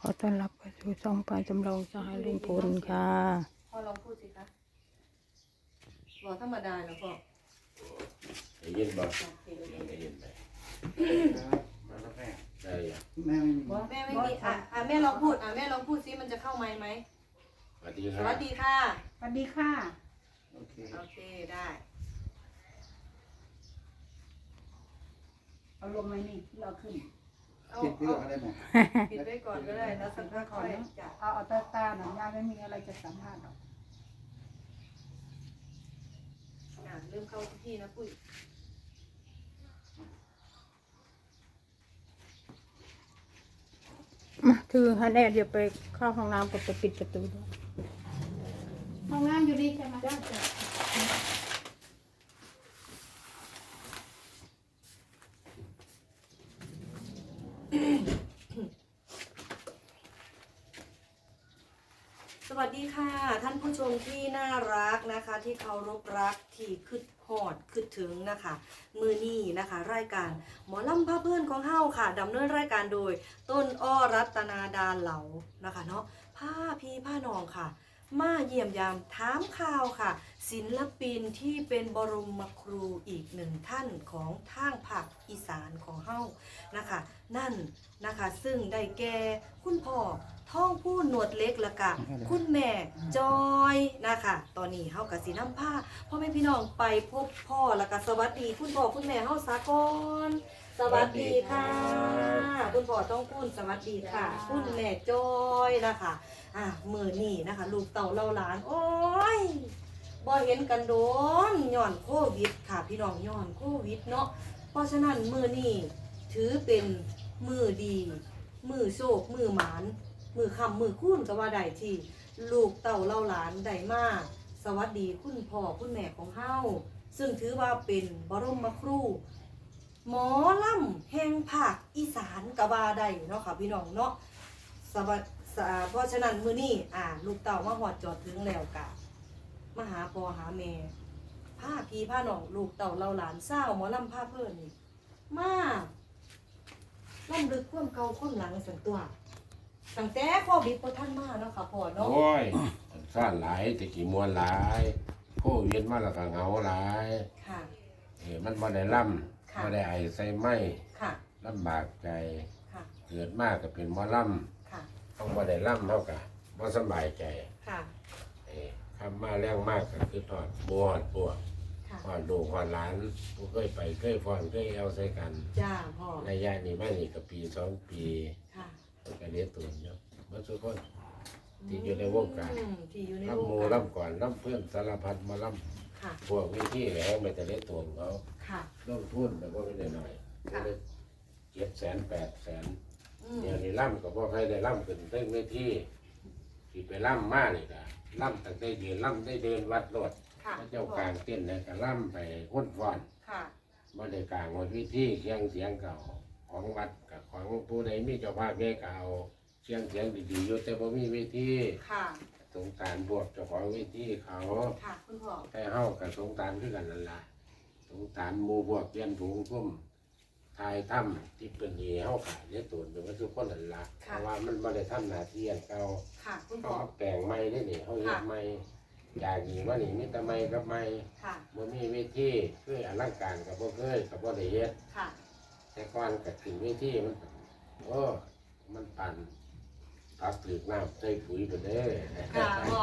ขอต้อนรับเข้าสู่ช่องปลาจำลองสหายลุงพลค่ะพ่อลองพูดสิคะบอกธรรมดาแล้วก็ได้ยินบ่โอเคเลยได้ยินไหมมาแล้วแม่ได้ยังแม่ไม่มีแม่ไม่มีอะอะแม่ลองพูดอะแม่ลองพูดสิมันจะเข้าไมค์ไหมสวัสดีคสรับวัสดีค่ะ สวัสดีค่ะ โอเคโอเคได้เอาลงไหมนี่ที่เอาขึ้น เอาปิดเรื่เอาองอะไรแม่ปิดไว้ก่อนก็ได้แล้วสักพักค่อยจะเอาเอาตาตาหน่อยยาไม่มีอะไรจะสัมภาษณ์หรอกอะเริ่มเข้าที่นะปุ้ยมาถือฮันแอดเดี๋ยวไปเข้าห้องน้ำกับไปปิดประตูด้วยห้องน้ำอยู่นี่ใช่ไหมจ้า สวัสดี ค่ะ ท่านผู้ชมที่น่ารักนะคะ ที่เคารพรักที่คืดหอดคืดถึงนะคะ มือนี่นะคะ รายการหมอลำพาเพื่อนของเฮาค่ะดำเนินรายการโดย ต้นอ้อรัตนาดาเหลานะคะเนาะผ้าพีผ้านองค่ะ มาเยี่ยมยามถามข่าวค่ะ ศิลปินที่เป็นบรมครูอีกหนึ่งท่านของทางภาคอีสานของเฮานะคะ นั่นนะคะซึ่งได้แก่คุณพ่อท่องผู้หนวดเล็กละกะ คุณแม่จอยนะคะ ตอนนี้เฮากับสีน้ำผ้าพ่อแม่พี่น้องไปพบพ่อล้วก็สวัสดี คุณพ่อคุณแม่เฮาสากอน สวัสดีค่ะ คุณพ่อต้องพูดสวัสดีค่ะ คุณแม่จอยนะคะอะมือนี่นะคะ ลูกเต่าเล่าหลาน โอ้ยบ่เห็นกันโดนย้อนโควิดค่ะ พี่น้องย้อนโควิดเนาะเพราะฉะนั้นมือนี่ถือเป็นมือดี มือโชคมือหมาน มือคำมือคุ้นก็ว่าได้ที่ลูกเต่าเล่าหลานได้มาก สวัสดีคุณพ่อคุณแม่ของเฮาซึ่งถือว่าเป็นบรมครู หมอลำแห่งภาคอีสานกว่าได้เนาะค่ะพี่น้องเนาะสวัสสอ่าเพราะฉะนั้นมื้อนี้อ่า ลูกเต่ามาหอดจอดถึงแล้วกะมาหาพ่อหาแม่พาพี่พาน้องลูกเต่าเล่าหลานเศร้าวหมอลำพาเพิ่นนี่มาล่ำลึกความเก่าความหลังสันตัวตั้งแต่โควิดบ่ทันมาเนาะค่ะพ่อเนาะโอ้ยซ่านหลายแตะกี้มวนหลายโควิดมาแล้วก็เหงาหลายค่ะเอ้มันบ่ได้ล่ำค่ะ บ่ได้ไอใส่ไม้ค่ะ ลำบากใจค่ะ เกิดมากก็เป็นหมอล่ค่ะำต้องบ่ได้ล่ำเท่ากับบ่สำบายใจค่ะ เอ้คำมาแรงมากก็คือทอดบวดปวดค่ะ ทอดลูกทอดหลานผู้เคยไปเคยฟ้อนเคยแอวใส่กันจ้าพ่อ ระยะนี้มานี่ก็ปีสองปีค่ะมันก็เลี้ยงตัวเนาะเมื่อทุกคน ที่อยู่ในวงการ อืมที่อยู่ในวล่ำงหมูการล่ำก่อนล่ำเพื่อนสารพัดมาล่ ค่ะำพวกวิธีแหลงไปแต่เลี้ยงตัวของเขาค่ะลงทุนแต่ว่าไม่ได้หน่อยค่ะเจ็ดแสนแปดแสนอืมเดี๋ยวนี้ล่ำกับพวกใครได้ล่ำขึ้นเต้นไม่ที่ที่ไปล่ำมากนี่ก็ล่ำตั้งแต่ยืนล่ำได้เดินวัดรถค่ะพระเจ้ากลางเต้นนะก็ล่ำไปพ้นฟอน ค่ะมาได้กลางวันวิธีเสียงเสียงเก่าของวัดกับของผู้ใดมีเจ้าภาพแม่เก่าเสียงเสียงดีๆอยู่แต่บ่มีวิธีค่ะ สงสารพวกเจ้าของวิธีเขาค่ะ คุณพ่อแต่เฮากับสงสารคือกันนั่นล่ะสงสารหมู่พวกเรียนถุงทุ่มทายถ้ำที่เป็นเหเฮาขายเนี่ยตัวเป็นว่าทุกคนนั่นล่ะ เพราะว่ามันบ่ได้ทำหน้าที่อันเก่าค่ะ คุณเขาพ่อเอาแปลงใหม่ได้นี่เฮาเฮ็ดใหม่จากนี้ว่านี่มีแต่ใหม่กับใหม่ค่ะ บ่มีวิธีคืออลังการก็บ่เคยก็บ่ได้เฮ็ด ค่ะ แต่ก่อนก็ถึงวิธีมันโอ้มันปั่น ปักถือกน้ำใส่ปุ๋ยไปเด้อ ค่ะพ่อ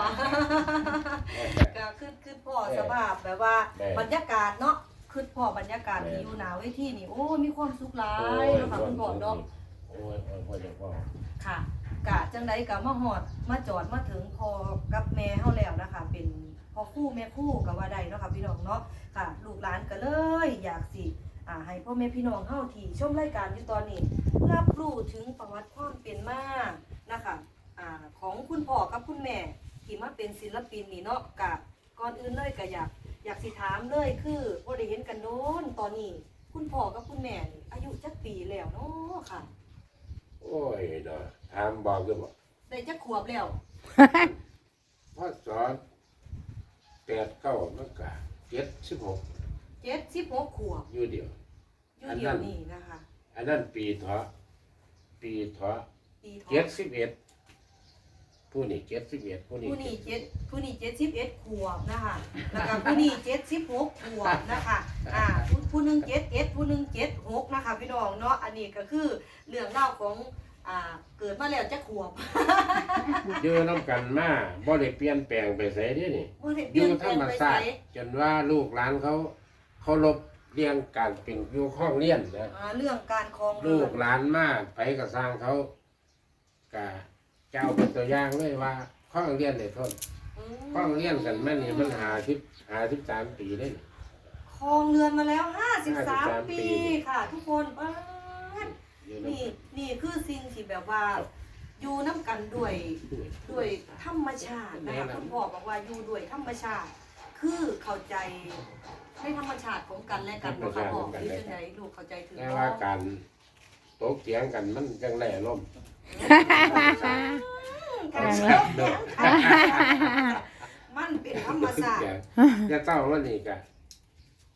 ก็คือคือพ่อสภาพแบบว่าแม่บรรยากาศเนาะคือพ่อบรรยากาศแม่ ที่อยู่หนาเวทีนี่โอ้มีความสุขหลายเนาะค่ะคุณพ่อเนาะโอ้ยโอ้ยพ่อเจ้าพ่อค่ะกะจังไดกะมาหอดมาจอดมาถึงพอกับแม่เฮาแล้วนะคะ เป็นพ่อคู่แม่คู่ก็ว่าได้เนาะค่ะพี่น้องเนาะค่ะ ลูกหลานก็เลย อยากสิอ่าให้พ่อแม่พี่น้องเฮาที่ชมรายการอยู่ตอนนี้ รับรู้ถึงประวัติความเป็นมานะคะอ่าของ คุณพ่อกับคุณแม่ที่มาเป็นศิลปินนี่เนาะกะก่อนอื่นเลยก็อยากอยากสิถามเลยคือบ่ได้เห็นกันโน้นตอนนี้ คุณพ่อกับคุณแม่นี่อายุจักปีแล้วเนาะค่ะ โอ้ยเนาะถามบอกก็บอกได้จักขวบแล้วพ่อสอนแปดเก้ามันกะเจ็ดสิบหกเจ็ดสิบหกขวบอยู่เดียว อยู่เดียวนี้นะคะ อันนั้นปีเถาะปีเถาะปปีทองเจ็ดสิบเอ็ด ผู้นี่เจ็ดสิบเอ็ดผู้นี่ผู้นี่เจ็ดผู้นี่เจ็ดสิบเอ็ดขวบนะคะแล้วก็ผู้นี่เจ็ดสิบหกขวบนะคะอ่าผู้ผู้หนึ่งเจ็ดเอ็ดผู้หนึ่งเจ็ดหกนะคะพี่น้องเนาะอันนี้ก็คือเรื่องเล่าวของอ่าเกิดมาแล้วจะขวบเยอะน้ำกันมาบ่ได้เปลี่ยนแปลงไปไสเด้นี่บ่ได้เปอลี่ยยู่นแปธลรงรมไปชาไสติจนว่าลูกหลานเขาเขารบเรียงการเป็นอยู่ห้องเรียนนะ อ่าเรื่องการครองเรืลูอกนหลานมาไปก็สร้างเขากะ เจ้าเป็นตัวอย่างเลยว่าห้องเรียนได้ทนอืมห้องเรียนกันแม่นี่มันหาสิบหาสิบสามปีได้นี่ครองเรือนมาแล้ว 53 53 ปีปีค่ะ ทุกคนป้าดอยู่นี่นำนี่คือสิ่งที่แบบว่า อยู่น้ำกันด้วยด้วยธรรมชาตินะคะคุณพ่อบอกว่าอยู่ด้วยธรรมชาติ คือเข้าใจในธรรมชาติของกันและกันเนาะค่ะพ่อที่จังไดลูกเข้าใจถึงแต่เนาะว่าการโตกเถียงกันมันจังแหล่ลมณ์ การเชื่อมแขนขามันเป็นธรรมชาติจะเต้าว่านี่กะ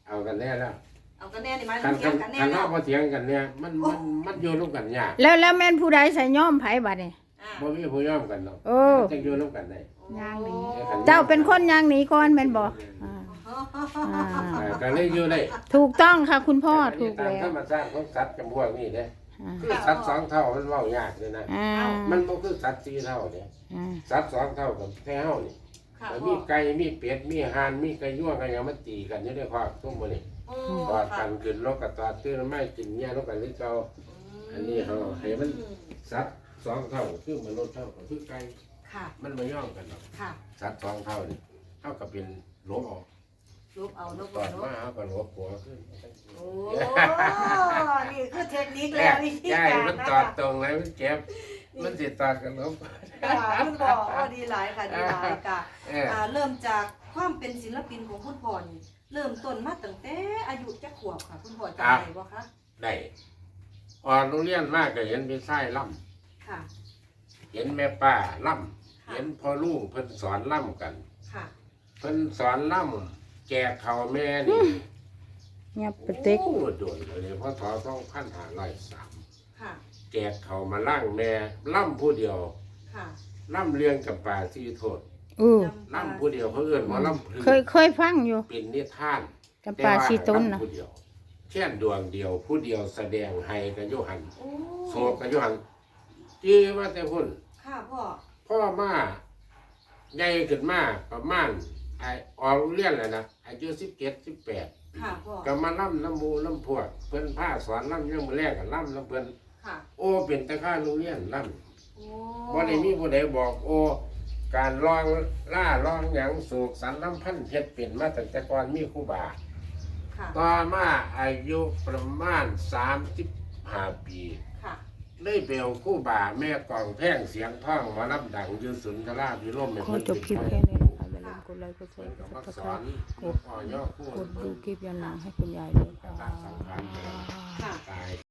เอากันแน่แล้วเอากันแน่นี่มันคันเถีคัยนงกันแน่คันเนาะเราพอเถียงกันเนี่ยมันมันมันอยู่ร่วมกันยากแล้วแล้วแม่นผู้ใดใส่ย่อมไผบัดนี่ อ่าบ่มีผู้ยอมกันหรอกโอ้จังอยู่ร่วมกันได้ย่างหนีโอ้เจ้าเป็นคนย่างหนีก่อนแม่นบ่อ่าอ่าอ่าก็เลยอยู่ได้ถูกต้องค่ะคุณพ่อถูกตามแล้ธรวรมชาติของสัตว์จำพวกนี้เด้อ่า คือสัตว์สองเท่ามันเว้ายากเลยนะ อ่ามันบ่คือสัตว์สี่เท่าเนี่ยอ่าสัตว์สองเท่ากับแค่เฮานี่ค่ะแล้วพ่มีอไก่มีเป็ดมีห่านมีไก่ย่วงกันยังมาตีกันอยู่ในครอบทุ่มมื้อนี้โอ้ตอดค่ะกันขึ้นนกกระตอดตื้นไม้กินหญ้านกกันหรือเก่า อันนี้เขาให้มัน สัตว์สองเท่าคือมนุษย์เท่าก็คือไก่ค่ะมันมาย่อมกันหรอกค่ะ สัตว์สองเท่านี่เท่ากับเป็นหลวออก รูปเอานกตอดนมากเขาก็หลวหัวขึ้นโอ้นี่คือเทคนิคแล้แล้วววิธีใช่การมันนะตอคะดตรงเลยมันเจ็บ มันสิตอดกันหลวค่ะคุณพ่อโอ้ดีหลายค่ะดีหลายค่ะ เอออ่าเริ่มจากความเป็นศิลปินของคุณพ่อนี่เริ่มต้นมาตั้งแต่อายุจักขวบค่ะ คุณพ่อจำได้บ่คะได้ออกโรงเรียนมากก็เห็นพี่ชายล่ค่ะำเห็นแม่ป้าล่ำค่ะเห็นพ่อลุงเพิ่นสอนล่ำกัน ค่ะเพิ่นสอนล่ำ แจกเขาวแม่นี่เงียบปะติ๊กโอ้โดนเลยเพราะทอสองพันห้าร้อยสามค่ะ แจกเขาวมาล่างแม่ล่ำผู้เดียวค่ะล่ำเรียงกับป่าซีโทษอู้ล่ำผู้เดียวเขาเอื้อนว่าล่ำพลืเคยเคยฟังอยู่เป็นนิทานจำปาชีต้นนะแต่ว่าล่ำผู้เดียวแค่นดวงเดียว ผู้เดียวแสดงให้กับโยหันโอ้โศกกับโยหันจีมาแต่พุ่นค่ะพ่อพ่อมาใหญ่ขึ้นมาประมาณ ไอออกเรียนแล้วนะอายุสิบเจ็ดสิบแปดค่ะพ่อก็มาล่ำน้ำหมูน้ำพวกเพิ่นผ้าสอนล่ำยังมือแรกกับล่ำน้ำเพิ่นค่ะโอ้เป็นตะข้าโรงเรียนล่ำโอ้บ่ได้มีผู้ใดบอกโอ้การลองล่าลองหยังสูกสรรน้ำพันเพชรเป็นมาตั้งแต่ก่อนมีครูบา ค่ะต่อมาอายุประมาณสามสิบห้าปี ค่ะได้เปลวครู่บ่าแม่กองแพงเสียงท่องหมารับดังอยืนสุนทราพิร่มขอจบคลิปแค่นี้นะคะ อย่าลืมกดไลค์กดแชร์กดมาติดสตาอมนอ่อย่อคู่กดดูคลิปย้อนหลังให้คุณยายด้วยค่ะ ค่ะ